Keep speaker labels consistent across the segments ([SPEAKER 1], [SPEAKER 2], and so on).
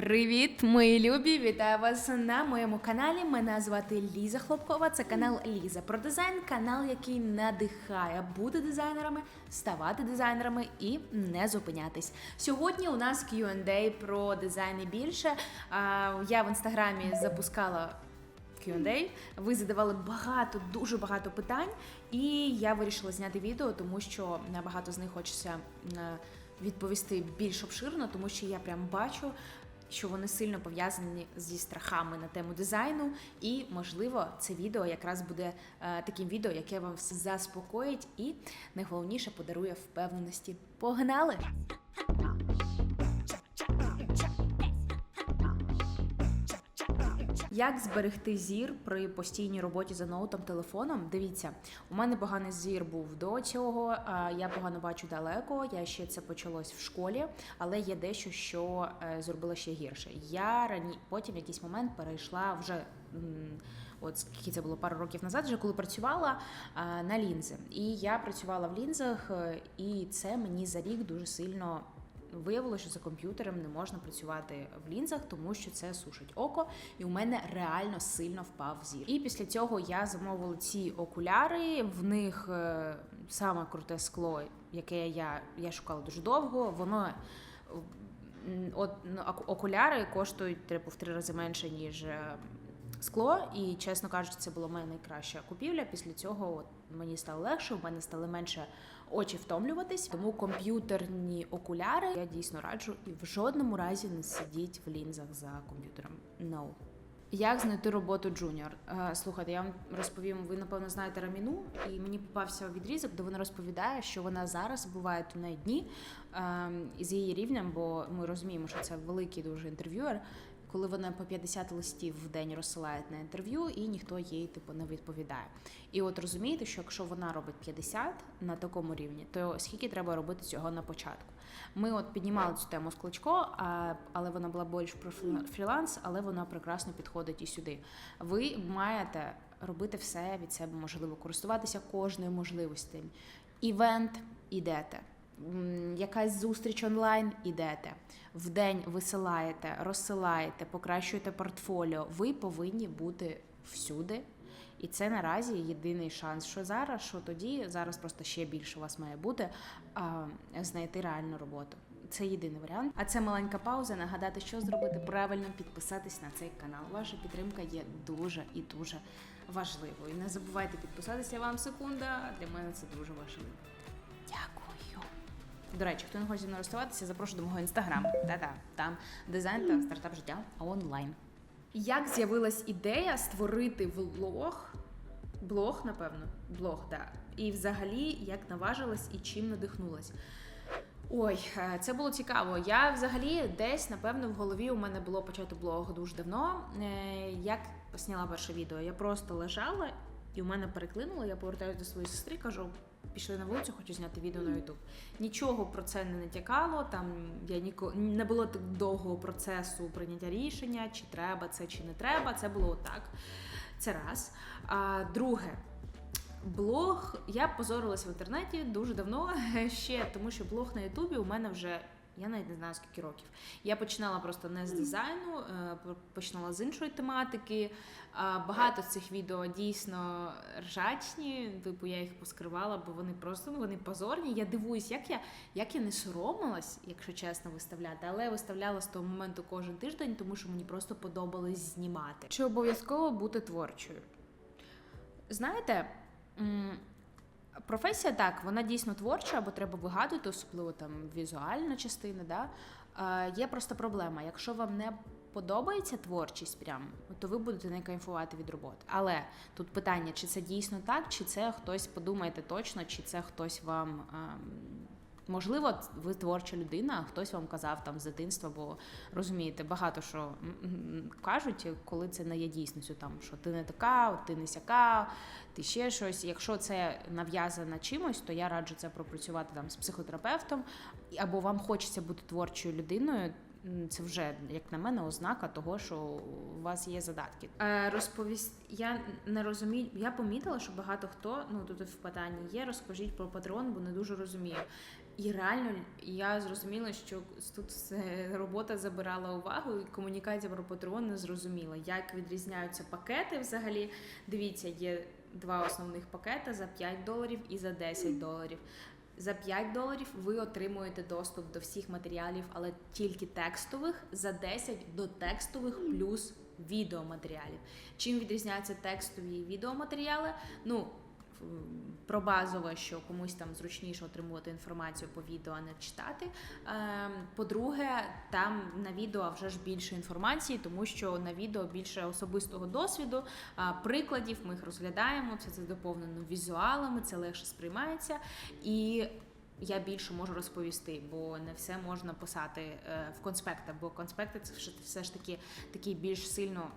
[SPEAKER 1] Привіт, мої любі! Вітаю вас на моєму каналі. Мене звати Ліза Хлопкова. Це канал Ліза про дизайн, канал, який надихає бути дизайнерами, ставати дизайнерами і не зупинятись. Сьогодні у нас Q&A про дизайн і більше. Я в інстаграмі запускала. Q&A. Ви задавали багато, дуже багато питань, і я вирішила зняти відео, тому що багато з них хочеться е, відповісти більш обширно, тому що я прям бачу, що вони сильно пов'язані зі страхами на тему дизайну. І, можливо, це відео якраз буде е, таким відео, яке вам заспокоїть і найголовніше подарує впевненості. Погнали! Як зберегти зір при постійній роботі за ноутом телефоном? Дивіться, у мене поганий зір був до цього. Я погано бачу далеко. Я ще це почалось в школі, але є дещо, що е, зробила ще гірше. Я рані потім в якийсь момент перейшла вже. От скільки це було пару років назад, вже коли працювала а, на лінзи. І я працювала в лінзах, е, і це мені за рік дуже сильно Виявилося, що за комп'ютером не можна працювати в лінзах, тому що це сушить око, і у мене реально сильно впав зір. І після цього я замовила ці окуляри. В них е, саме круте скло, яке я, я шукала дуже довго. Воно от ну, окуляри коштують типу в три рази менше ніж. Скло, і чесно кажучи, це була моя найкраща купівля. Після цього от мені стало легше, у мене стали менше очі втомлюватись. Тому комп'ютерні окуляри я дійсно раджу і в жодному разі не сидіть в лінзах за комп'ютером. No. Як знайти роботу джуніор? Е, Слухайте, я вам розповім. Ви напевно знаєте Раміну, і мені попався відрізок, де вона розповідає, що вона зараз буває у неї дні ем, із її рівнем, бо ми розуміємо, що це великий дуже інтерв'юер. Коли вона по 50 листів в день розсилає на інтерв'ю, і ніхто їй типу не відповідає. І от розумієте, що якщо вона робить 50 на такому рівні, то скільки треба робити цього на початку? Ми от піднімали цю тему з кличко, але вона була більш про фріланс, але вона прекрасно підходить і сюди. Ви маєте робити все від себе можливо, користуватися кожною можливістю. Івент ідете. Якась зустріч онлайн ідете, в день висилаєте, розсилаєте, покращуєте портфоліо. Ви повинні бути всюди. І це наразі єдиний шанс, що зараз, що тоді, зараз просто ще більше у вас має бути а, знайти реальну роботу. Це єдиний варіант. А це маленька пауза. Нагадати, що зробити правильно, підписатись на цей канал. Ваша підтримка є дуже і дуже важливою. І не забувайте підписатися вам секунда. Для мене це дуже важливо. Дякую. До речі, хто не хоче зі мною розставатися, запрошую до мого інстаграму. Та-та, там дизайн та стартап життя онлайн. Як з'явилась ідея створити влог? Блог, напевно, блог, так. І взагалі, як наважилась і чим надихнулась. Ой, е, це було цікаво. Я взагалі десь, напевно, в голові у мене було почати блог дуже давно. Е, Як зняла перше відео, я просто лежала і у мене переклинуло. Я повертаюся до своєї сестри, кажу. Пішли на вулицю, хочу зняти відео на Ютуб. Нічого про це не натякало. Там я ніко не було так довгого процесу прийняття рішення, чи треба це, чи не треба. Це було отак. Це раз. А друге, блог я позорилась в інтернеті дуже давно ще, тому що блог на Ютубі у мене вже. Я навіть не знаю скільки років. Я починала просто не з дизайну, е, починала з іншої тематики. Багато цих відео дійсно ржачні. Типу я їх поскривала, бо вони просто ну, вони позорні. Я дивуюсь, як я, як я не соромилась, якщо чесно, виставляти, але я виставляла з того моменту кожен тиждень, тому що мені просто подобалось знімати. Чи обов'язково бути творчою? Знаєте, професія так, вона дійсно творча, бо треба вигадувати, особливо там візуальна частина. Да? Е, є просто проблема. Якщо вам не подобається творчість, прям, то ви будете не кайфувати від роботи. Але тут питання, чи це дійсно так, чи це хтось подумаєте точно, чи це хтось вам. ем, Можливо, ви творча людина, а хтось вам казав там з дитинства, бо розумієте, багато що кажуть, коли це не є дійсністю, там що ти не така, ти не сяка, ти ще щось. Якщо це нав'язано чимось, то я раджу це пропрацювати там з психотерапевтом, або вам хочеться бути творчою людиною. Це вже, як на мене, ознака того, що у вас є задатки. Е, розповість, я не розумію. Я помітила, що багато хто ну тут в питанні є. Розкажіть про патрон, бо не дуже розумію. І реально я зрозуміла, що тут робота забирала увагу, і комунікація про Patreon не зрозуміла, як відрізняються пакети взагалі. Дивіться, є два основних пакети за 5 доларів і за 10 доларів. За 5 доларів ви отримуєте доступ до всіх матеріалів, але тільки текстових, за 10 до текстових плюс відеоматеріалів. Чим відрізняються текстові і відеоматеріали? Ну, про базове, що комусь там зручніше отримувати інформацію по відео, а не читати. Ем, По-друге, там на відео вже ж більше інформації, тому що на відео більше особистого досвіду, прикладів. Ми їх розглядаємо. Все це доповнено візуалами, це легше сприймається і. Я більше можу розповісти, бо не все можна писати е, в конспектах, бо конспекти це все- ж таки такі більш сильно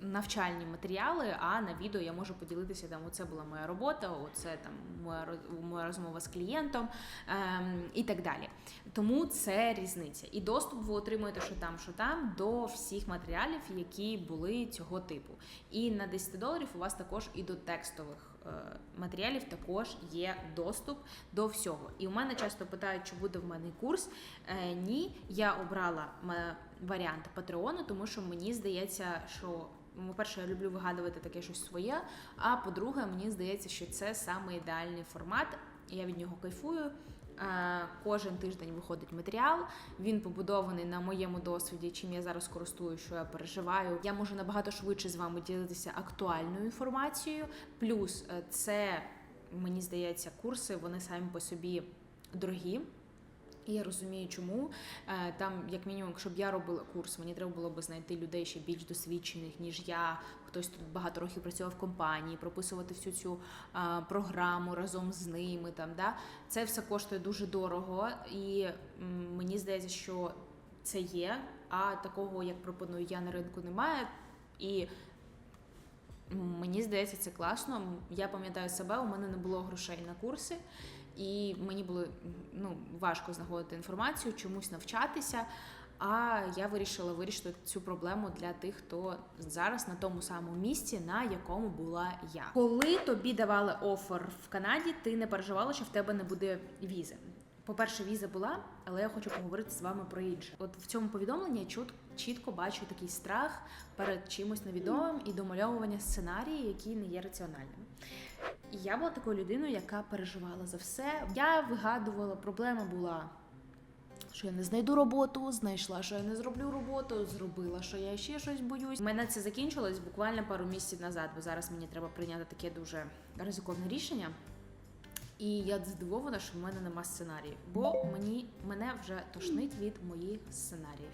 [SPEAKER 1] навчальні матеріали, а на відео я можу поділитися там. Оце була моя робота, оце там моя моя розмова з клієнтом ем, і так далі. Тому це різниця. І доступ ви отримуєте, що там, що там, до всіх матеріалів, які були цього типу. І на 10 доларів у вас також і до текстових. е, Матеріалів також є доступ до всього. І у мене часто питають, чи буде в мене курс. Е, ні, я обрала варіант Патреону, тому що мені здається, що по-перше, я люблю вигадувати таке щось своє. А по-друге, мені здається, що це саме ідеальний формат. Я від нього кайфую. Е, Кожен тиждень виходить матеріал. Він побудований на моєму досвіді, чим я зараз користую, що я переживаю. Я можу набагато швидше з вами ділитися актуальною інформацією. Плюс е, це мені здається, курси вони самі по собі дорогі. І я розумію, чому Е, там, як мінімум, щоб я робила курс, мені треба було би знайти людей ще більш досвідчених, ніж я. Хтось тут багато років працював в компанії, прописувати всю цю а, програму разом з ними. Там да це все коштує дуже дорого, і м, мені здається, що це є. А такого, як пропоную я на ринку, немає. І мені здається, це класно. Я пам'ятаю себе, у мене не було грошей на курси, і мені було ну, важко знаходити інформацію, чомусь навчатися. А я вирішила вирішити цю проблему для тих, хто зараз на тому самому місці, на якому була я. Коли тобі давали офер в Канаді, ти не переживала, що в тебе не буде візи. По-перше, віза була, але я хочу поговорити з вами про інше. От в цьому повідомленні чут, чітко бачу такий страх перед чимось невідомим і домальовування сценарії, які не є раціональними. І я була такою людиною, яка переживала за все. Я вигадувала, проблема була, що я не знайду роботу, знайшла, що я не зроблю роботу, зробила, що я ще щось боюсь. У мене це закінчилось буквально пару місяців назад, бо зараз мені треба прийняти таке дуже ризиковне рішення. І я здивована, що в мене нема сценаріїв, бо мені мене вже тошнить від моїх сценаріїв.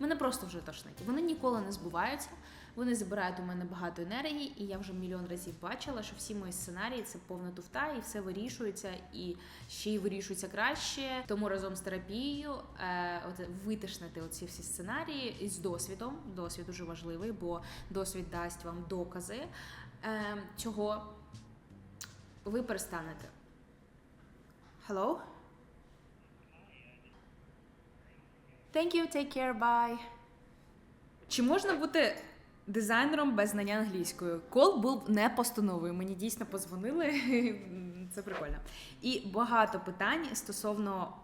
[SPEAKER 1] Мене просто вже тошнить. Вони ніколи не збуваються. Вони забирають у мене багато енергії, і я вже мільйон разів бачила, що всі мої сценарії це повна туфта, і все вирішується, і ще й вирішується краще. Тому разом з терапією е, от, витишнити оці всі сценарії і з досвідом. Досвід дуже важливий, бо досвід дасть вам докази е, цього. Ви перестанете. Hello? Thank you, take care, bye. Чи можна бути дизайнером без знання англійської? Кол був не постановою. Мені дійсно позвонили. Це прикольно. І багато питань стосовно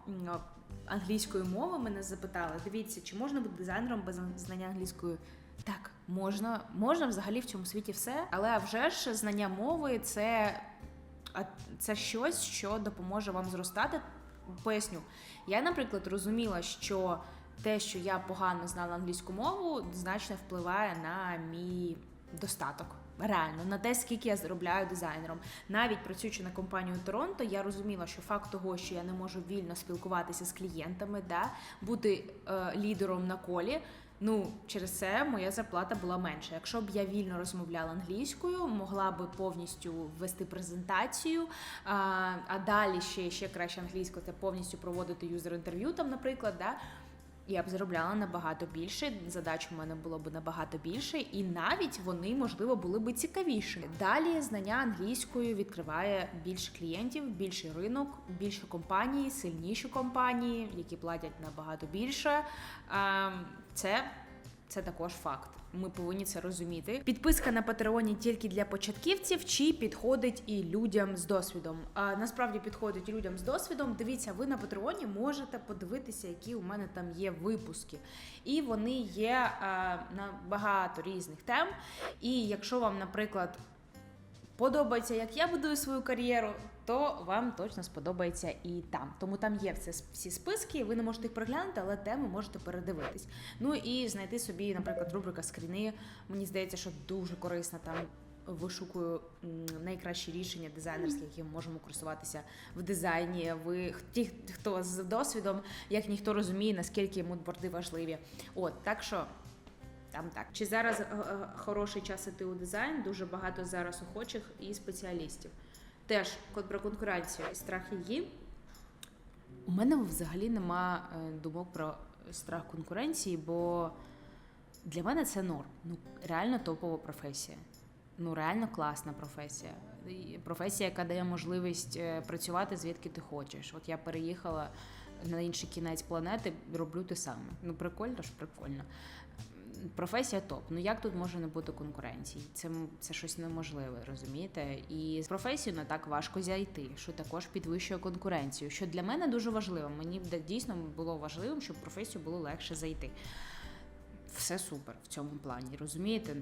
[SPEAKER 1] англійської мови мене запитали. Дивіться, чи можна бути дизайнером без знання англійської? Так, можна, можна взагалі в цьому світі все, але вже ж знання мови це це щось, що допоможе вам зростати. Поясню, я, наприклад, розуміла, що те, що я погано знала англійську мову, значно впливає на мій достаток. Реально, на те, скільки я заробляю дизайнером. Навіть працюючи на компанію Торонто, я розуміла, що факт того, що я не можу вільно спілкуватися з клієнтами, да, бути е, лідером на колі. Ну, через це моя зарплата була менша. Якщо б я вільно розмовляла англійською, могла би повністю вести презентацію, а, а далі ще, ще краще англійською, це повністю проводити юзер-інтерв'ю, там, наприклад, да, я б заробляла набагато більше, задач у мене було б набагато більше, і навіть вони, можливо, були б цікавішими. Далі знання англійською відкриває більше клієнтів, більший ринок, більше компаній, сильніші компанії, які платять набагато більше. Ем, Це Це також факт. Ми повинні це розуміти. Підписка на Патреоні тільки для початківців чи підходить і людям з досвідом. А насправді підходить людям з досвідом. Дивіться, ви на Патреоні можете подивитися, які у мене там є випуски, і вони є а, на багато різних тем. І якщо вам, наприклад, подобається, як я будую свою кар'єру, то вам точно сподобається і там. Тому там є все, всі списки, ви не можете їх переглянути, але теми можете передивитись. Ну і знайти собі, наприклад, рубрика скріни. Мені здається, що дуже корисна там. Вишукую найкращі рішення дизайнерські, які ми можемо користуватися в дизайні. Ви ті, хто з досвідом, як ніхто розуміє, наскільки мудборди важливі. От так що там так. Чи зараз е, е, хороший час іти у дизайн? Дуже багато зараз охочих і спеціалістів. Теж про конкуренцію і страх її. У мене взагалі нема е, думок про страх конкуренції, бо для мене це норм. Ну, реально топова професія. Ну, реально класна професія. Професія, яка дає можливість е, працювати звідки ти хочеш. От я переїхала на інший кінець планети, роблю те саме. Ну, прикольно ж, прикольно. Професія топ. Ну як тут може не бути конкуренції? Це, це щось неможливе, розумієте? І з професією не так важко зайти, що також підвищує конкуренцію. Що для мене дуже важливо. Мені дійсно було важливим, щоб професію було легше зайти. Все супер в цьому плані, розумієте?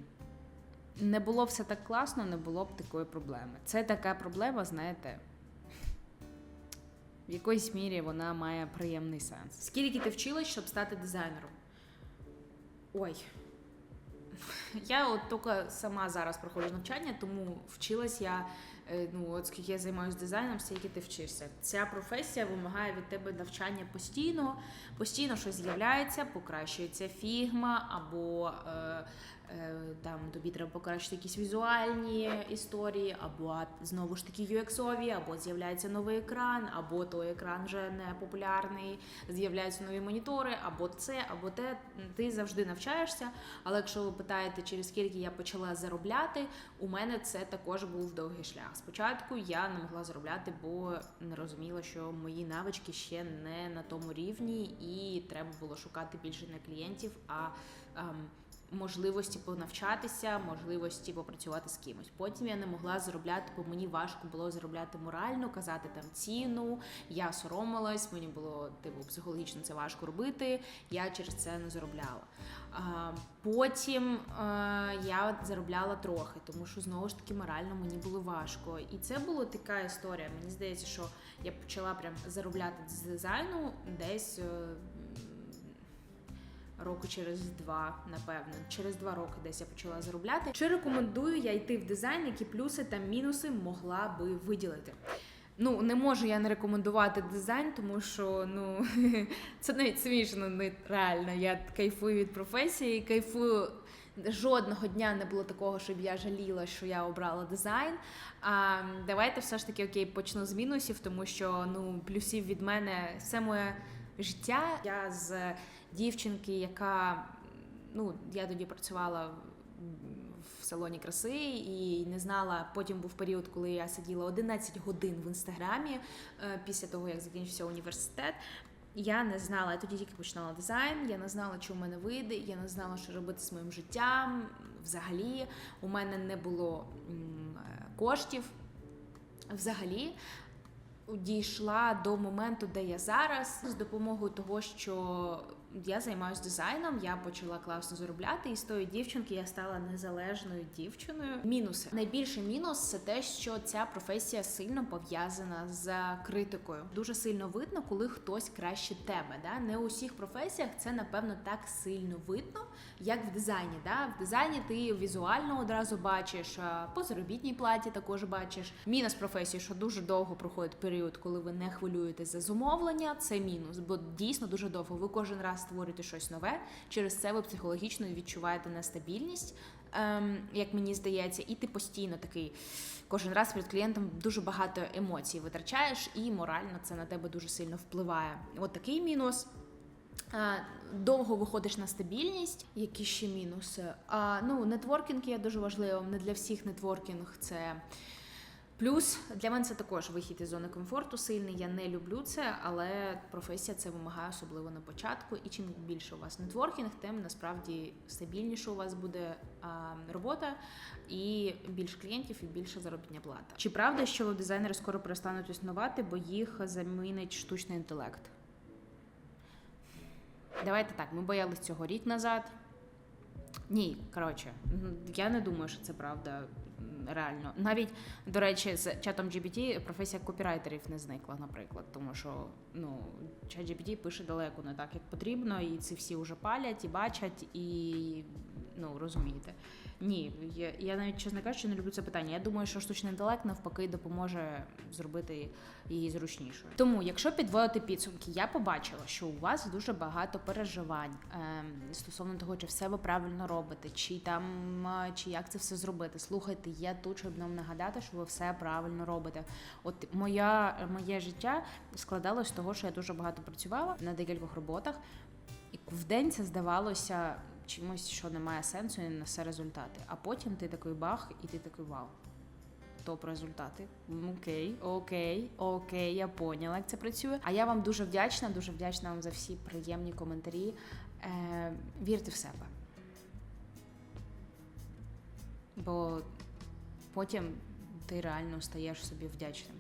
[SPEAKER 1] Не було все так класно, не було б такої проблеми. Це така проблема, знаєте. В якоїсь мірі вона має приємний сенс. Скільки ти вчилась, щоб стати дизайнером? Ой. Я от тільки сама зараз проходжу навчання, тому вчилась я. е, Ну, от скільки я займаюся дизайном, стільки ти вчишся. Ця професія вимагає від тебе навчання постійно, постійно щось з'являється, покращується фігма, або е, там тобі треба покращити якісь візуальні історії, або знову ж таки UX-ові, або з'являється новий екран, або той екран вже не популярний, з'являються нові монітори, або це, або те. Ти завжди навчаєшся. Але якщо ви питаєте, через скільки я почала заробляти, у мене це також був довгий шлях. Спочатку я не могла заробляти, бо не розуміла, що мої навички ще не на тому рівні, і треба було шукати більше не клієнтів, а ем, можливості понавчатися, можливості попрацювати з кимось. Потім я не могла заробляти, бо мені важко було заробляти морально, казати там ціну. Я соромилась, мені було типу психологічно це важко робити. Я через це не заробляла. Потім е, я заробляла трохи, тому що знову ж таки морально мені було важко. І це була така історія. Мені здається, що я почала прям заробляти з дизайну десь. Року через два, напевно, через два роки десь я почала заробляти. Чи рекомендую я йти в дизайн, які плюси та мінуси могла би виділити? Ну, не можу я не рекомендувати дизайн, тому що ну це навіть смішно, не реально. Я кайфую від професії, кайфую. Жодного дня не було такого, щоб я жаліла, що я обрала дизайн. А давайте все ж таки окей, почну з мінусів, тому що ну плюсів від мене все моє життя. Я з дівчинки, яка ну я тоді працювала в салоні краси і не знала. Потім був період, коли я сиділа 11 годин в інстаграмі е, після того, як закінчився університет. Я не знала, я тоді тільки починала дизайн, я не знала, що в мене вийде, я не знала, що робити з моїм життям. Взагалі, у мене не було е, коштів. Взагалі, дійшла до моменту, де я зараз, з допомогою того, що я займаюся дизайном, я почала класно заробляти, і з тої дівчинки я стала незалежною дівчиною. Мінуси найбільший мінус це те, що ця професія сильно пов'язана з критикою. Дуже сильно видно, коли хтось краще тебе. Да? Не у всіх професіях це напевно так сильно видно, як в дизайні. Да? В дизайні ти візуально одразу бачиш, по заробітній платі також бачиш. Мінус професії, що дуже довго проходить період, коли ви не хвилюєтесь за замовлення. Це мінус, бо дійсно дуже довго. Ви кожен раз створюєте щось нове. Через це ви психологічно відчуваєте нестабільність, ем, як мені здається, і ти постійно такий. Кожен раз перед клієнтом дуже багато емоцій витрачаєш, і морально це на тебе дуже сильно впливає. От такий мінус. Довго виходиш на стабільність. Які ще мінуси? А, ну, нетворкінг є дуже важливим. Не для всіх нетворкінг це Плюс для мене це також вихід із зони комфорту сильний. Я не люблю це, але професія це вимагає особливо на початку. І чим більше у вас нетворкінг, тим насправді стабільніше у вас буде а, робота і більше клієнтів, і більше заробітня плата. Чи правда, що веб-дизайнери скоро перестануть існувати, бо їх замінить штучний інтелект? Давайте так, ми боялись цього рік назад. Ні, коротше, я не думаю, що це правда реально. Навіть, до речі, з чатом GPT професія копірайтерів не зникла, наприклад, тому що ну, чат GPT пише далеко не так, як потрібно, і це всі вже палять і бачать, і ну розумієте. Ні, я, я навіть чесно кажучи, не люблю це питання. Я думаю, що штучний інтелект навпаки допоможе зробити її зручнішою. Тому, якщо підводити підсумки, я побачила, що у вас дуже багато переживань ем, стосовно того, чи все ви правильно робите, чи там е, чи як це все зробити. Слухайте, я тут, щоб нам нагадати, що ви все правильно робите. От моя моє життя складалось з того, що я дуже багато працювала на декількох роботах, і в день це здавалося чимось, що не має сенсу і не несе результати. А потім ти такий бах, і ти такий вау. Топ результати. Окей, окей, окей, я поняла, як це працює. А я вам дуже вдячна, дуже вдячна вам за всі приємні коментарі. Е, вірте в себе. Бо потім ти реально стаєш собі вдячним.